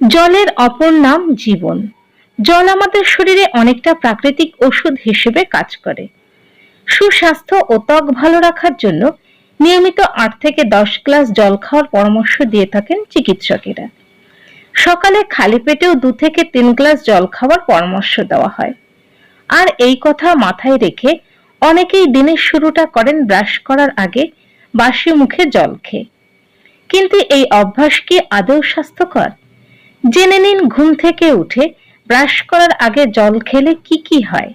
জলের অপর নাম জীবন। জল আমাদের শরীরে অনেকটা প্রাকৃতিক ওষুধ হিসেবে কাজ করে। সুস্বাস্থ্য ও ত্বক ভালো রাখার জন্য নিয়মিত আট থেকে দশ গ্লাস জল খাওয়ার পরামর্শ দিয়ে থাকেন চিকিৎসকেরা। সকালে খালি পেটেও দু থেকে তিন গ্লাস জল খাওয়ার পরামর্শ দেওয়া হয়। আর এই কথা মাথায় রেখে অনেকেই দিনের শুরুটা করেন ব্রাশ করার আগে বাসি মুখে জল খেয়ে। কিন্তু এই অভ্যাস কি আদৌ স্বাস্থ্যকর? জেনে নিন ঘুম থেকে উঠে ব্রাশ করার আগে জল খেলে কি কি হয়।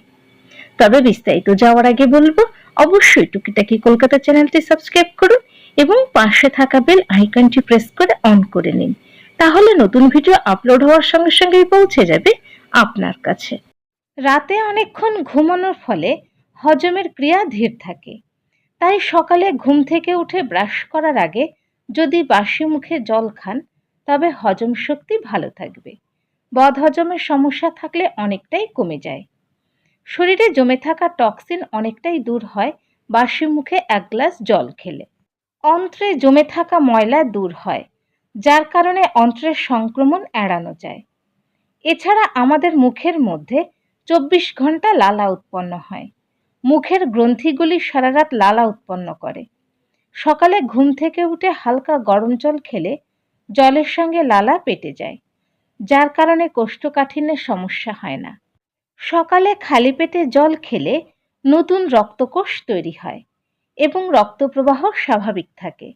তবে বিস্তারিত যাওয়ার আগে বলব, অবশ্যই টুকিটাকি কলকাতা চ্যানেলটি সাবস্ক্রাইব করুন এবং পাশে থাকা বেল আইকনটি প্রেস করে অন করে নিন। তাহলে নতুন ভিডিও আপলোড হওয়ার সঙ্গে সঙ্গেই পৌঁছে যাবে আপনার কাছে। রাতে অনেকক্ষণ ঘুমানোর ফলে হজমের ক্রিয়া ধীর থাকে। তাই সকালে ঘুম থেকে উঠে ব্রাশ করার আগে যদি বাসি মুখে জল খান, তবে হজম শক্তি ভালো থাকবে। বদহজমের সমস্যা থাকলে অনেকটাই কমে যায়। শরীরে জমে থাকা টক্সিন অনেকটাই দূর হয়, বাসি মুখে এক গ্লাস জল খেলে। অন্ত্রে জমে থাকা ময়লা দূর হয়, যার কারণে অন্ত্রের সংক্রমণ এড়ানো যায়। এছাড়া আমাদের মুখের মধ্যে চব্বিশ ঘণ্টা লালা উৎপন্ন হয়। মুখের গ্রন্থিগুলি সারা রাত লালা উৎপন্ন করে। সকালে ঘুম থেকে উঠে হালকা গরম জল খেলে জলের সঙ্গে লালা পেটে যায়, যার কারণে কোষ্ঠকাঠিন্যের সমস্যা হয় না। সকালে খালি পেটে জল খেলে নতুন রক্তকোষ তৈরি হয় এবং রক্তপ্রবাহ স্বাভাবিক থাকে।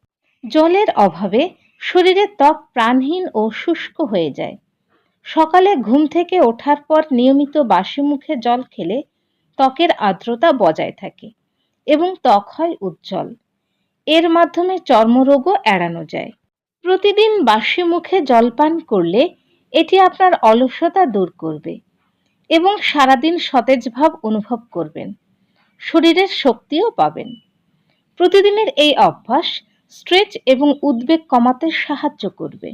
জলের অভাবে শরীরের ত্বক প্রাণহীন ও শুষ্ক হয়ে যায়। সকালে ঘুম থেকে ওঠার পর নিয়মিত বাসি মুখে জল খেলে ত্বকের আর্দ্রতা বজায় থাকে এবং ত্বক হয় উজ্জ্বল। এর মাধ্যমে চর্মরোগও এড়ানো যায়। প্রতিদিন বাসি মুখে জলপান করলে এটি আপনার অলসতা দূর করবে এবং সারাদিন সতেজ ভাব অনুভব করবেন, শরীরের শক্তিও পাবেন। প্রতিদিনের এই অভ্যাস স্ট্রেচ এবং উদ্বেগ কমাতে সাহায্য করবে।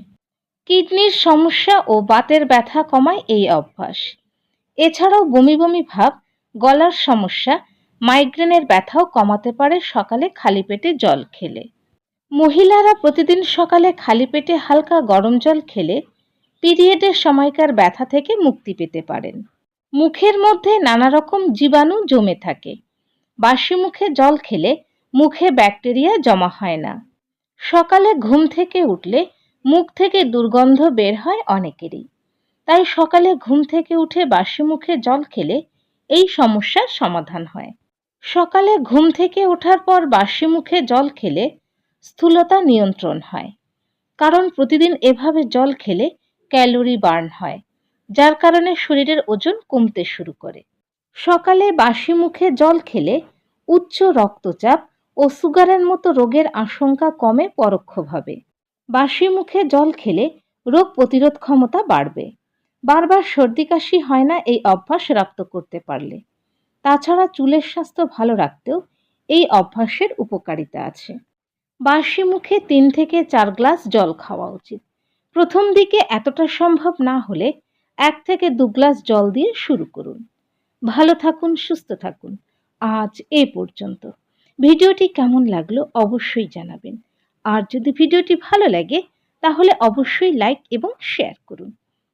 কিডনির সমস্যা ও বাতের ব্যথা কমায় এই অভ্যাস। এছাড়াও বমি বমি ভাব গলার সমস্যা মাইগ্রেনের ব্যথাও কমাতে পারে, সকালে খালি পেটে জল খেলে। মহিলারা প্রতিদিন সকালে খালি পেটে হালকা গরম জল খেলে, পিরিয়ডের সময়কার ব্যথা থেকে মুক্তি পেতে পারেন। মুখের মধ্যে নানা রকম জীবাণু জমে থাকে। বাসি মুখে জল খেলে মুখে ব্যাকটেরিয়া জমা হয় না। সকালে ঘুম থেকে উঠলে মুখ থেকে দুর্গন্ধ বের হয় অনেকেরই। তাই সকালে ঘুম থেকে উঠে বাসি মুখে জল খেলে এই সমস্যার সমাধান হয়। সকালে ঘুম থেকে ওঠার পর বাসি মুখে জল খেলে স্থূলতা নিয়ন্ত্রণ হয়। কারণ প্রতিদিন এভাবে জল খেলে ক্যালোরি বার্ন হয়, যার কারণে শরীরের ওজন কমতে শুরু করে। সকালে বাসি মুখে জল খেলে উচ্চ রক্তচাপ ও সুগারের মতো রোগের আশঙ্কা কমে পরোক্ষভাবে। বাসি মুখে জল খেলে রোগ প্রতিরোধ ক্ষমতা বাড়বে। বারবার সর্দি কাশি হয় না এই অভ্যাস রক্ত করতে পারলে। তাছাড়া চুলের স্বাস্থ্য ভালো রাখতেও এই অভ্যাসের উপকারিতা আছে। বাসি মুখে তিন থেকে চার গ্লাস জল খাওয়া উচিত। প্রথম দিকে এতটা সম্ভব না হলে এক থেকে দু গ্লাস জল দিয়ে শুরু করুন। ভালো থাকুন, সুস্থ থাকুন। আজ এ পর্যন্ত। ভিডিওটি কেমন লাগল অবশ্যই জানাবেন। আর যদি ভিডিওটি ভালো লাগে, তাহলে অবশ্যই লাইক এবং শেয়ার করুন।